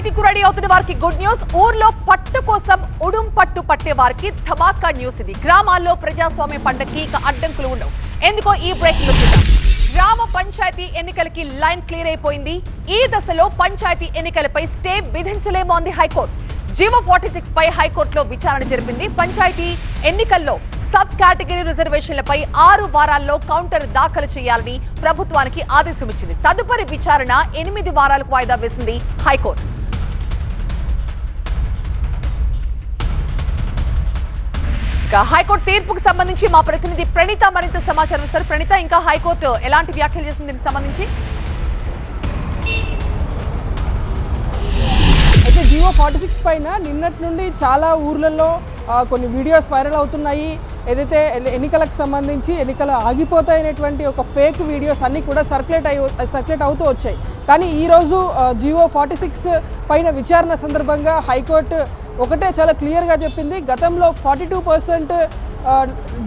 బయటికి రెడీ అవుతున్న వారికి గుడ్ న్యూస్ ఊర్లో పట్టు కోసం ఉడుం పట్టు పట్టే వారికి ధమాకా న్యూస్ ఇది. గ్రామాల్లో ప్రజాస్వామ్య పండగకి ఇక అడ్డంకులు ఉండవు. ఎందుకో ఈ బ్రేక్లో చూద్దాం. గ్రామ పంచాయతీ ఎన్నికలకి లైన్ క్లియర్ అయిపోయింది. ఈ దశలో పంచాయతీ ఎన్నికలపై స్టే విధించలేమో అంది high court. GO forty six పై హైకోర్టులో విచారణ జరిపింది. పంచాయతీ ఎన్నికల్లో సబ్ కేటగిరీ రిజర్వేషన్లపై ఆరు వారాల్లో కౌంటర్ దాఖలు చేయాలని ప్రభుత్వానికి ఆదేశం ఇచ్చింది. తదుపరి విచారణ ఎనిమిది వారాలకు వాయిదా వేసింది హైకోర్టు. ఇక హైకోర్టు తీర్పుకు సంబంధించి మా ప్రతినిధి ప్రణీత మరింత సమాచారం సార్ ప్రణీత ఇంకా హైకోర్టు ఎలాంటి వ్యాఖ్యలు చేసింది దీనికి సంబంధించి? అయితే జియో ఫార్టీ సిక్స్ పైన నిన్నటి నుండి చాలా ఊర్లలో కొన్ని వీడియోస్ వైరల్ అవుతున్నాయి. ఏదైతే ఎన్నికలకు సంబంధించి ఎన్నికలు ఆగిపోతాయనేటువంటి ఒక ఫేక్ వీడియోస్ అన్నీ కూడా సర్క్యులేట్ అయి సర్క్యులేట్ అవుతూ వచ్చాయి. కానీ ఈరోజు జియో ఫార్టీ సిక్స్ పైన విచారణ సందర్భంగా హైకోర్టు ఒకటే చాలా క్లియర్గా చెప్పింది. గతంలో ఫార్టీ టూ పర్సెంట్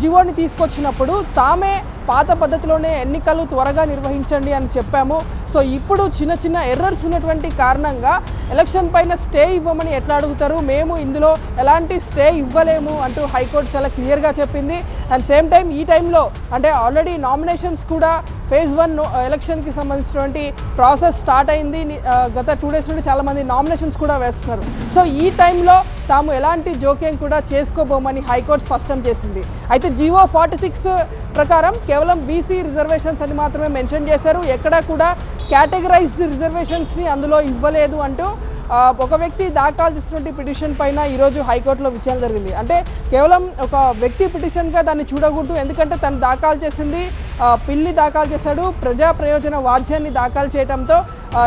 జివోని తీసుకొచ్చినప్పుడు తామే పాత పద్ధతిలోనే ఎన్నికలు త్వరగా నిర్వహించండి అని చెప్పాము. సో ఇప్పుడు చిన్న చిన్న ఎర్రర్స్ ఉన్నటువంటి కారణంగా ఎలక్షన్ పైన స్టే ఇవ్వమని ఎట్లా అడుగుతారు? మేము ఇందులో ఎలాంటి స్టే ఇవ్వలేము అంటూ హైకోర్టు చాలా క్లియర్గా చెప్పింది. అండ్ సేమ్ టైం ఈ టైంలో అంటే ఆల్రెడీ నామినేషన్స్ కూడా ఫేజ్ వన్ ఎలక్షన్కి సంబంధించినటువంటి ప్రాసెస్ స్టార్ట్ అయింది. గత టూ డేస్ నుండి చాలామంది నామినేషన్స్ కూడా వేస్తున్నారు. సో ఈ టైంలో తాము ఎలాంటి జోక్యం కూడా చేసుకోబోమని హైకోర్టు స్పష్టం చేసింది. అయితే జియో ఫార్టీ సిక్స్ ప్రకారం కేవలం బీసీ రిజర్వేషన్స్ అని మాత్రమే మెన్షన్ చేశారు. ఎక్కడా కూడా కేటగరైజ్డ్ రిజర్వేషన్స్ని అందులో ఇవ్వలేదు అంటూ ఒక వ్యక్తి దాఖలు చేసినటువంటి పిటిషన్ పైన ఈరోజు హైకోర్టులో విచారణ జరిగింది. అంటే కేవలం ఒక వ్యక్తి పిటిషన్గా దాన్ని చూడకూడదు ఎందుకంటే తను దాఖలు చేసింది పిల్లి దాఖలు చేశాడు. ప్రజా ప్రయోజన వాద్యాన్ని దాఖలు చేయడంతో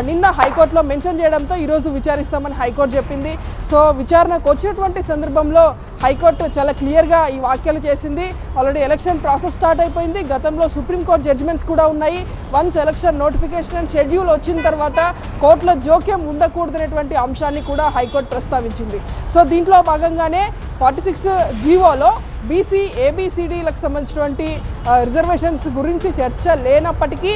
నిన్న హైకోర్టులో మెన్షన్ చేయడంతో ఈరోజు విచారిస్తామని హైకోర్టు చెప్పింది. సో విచారణకు వచ్చినటువంటి సందర్భంలో హైకోర్టు చాలా క్లియర్గా ఈ వ్యాఖ్యలు చేసింది. ఆల్రెడీ ఎలక్షన్ ప్రాసెస్ స్టార్ట్ అయిపోయింది. గతంలో సుప్రీంకోర్టు జడ్జిమెంట్స్ కూడా ఉన్నాయి. Once election notification and schedule వచ్చిన తర్వాత కోర్టులో జోక్యం ఉండకూడదనేటువంటి అంశాన్ని కూడా హైకోర్టు ప్రస్తావించింది. సో దీంట్లో భాగంగానే ఫార్టీ సిక్స్ జీవోలో బీసీ ఏబిసిడీలకు సంబంధించినటువంటి రిజర్వేషన్స్ గురించి చర్చ లేనప్పటికీ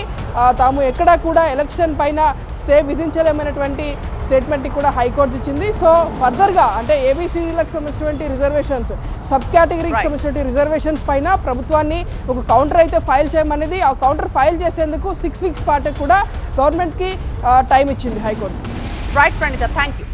తాము ఎక్కడా కూడా ఎలక్షన్ పైన స్టే విధించలేమనేటువంటి స్టేట్మెంట్ని కూడా హైకోర్టు ఇచ్చింది. సో ఫర్దర్గా అంటే ఏబిసిడీలకు సంబంధించినటువంటి రిజర్వేషన్స్ సబ్ కేటగిరీకి. సంబంధించినటువంటి రిజర్వేషన్స్ పైన ప్రభుత్వాన్ని ఒక కౌంటర్ అయితే ఫైల్ చేయమనేది ఆ కౌంటర్ ఫైల్ చేసేందుకు సిక్స్ వీక్స్ పాటు కూడా గవర్నమెంట్కి టైం ఇచ్చింది high court. Right Praneetha thank you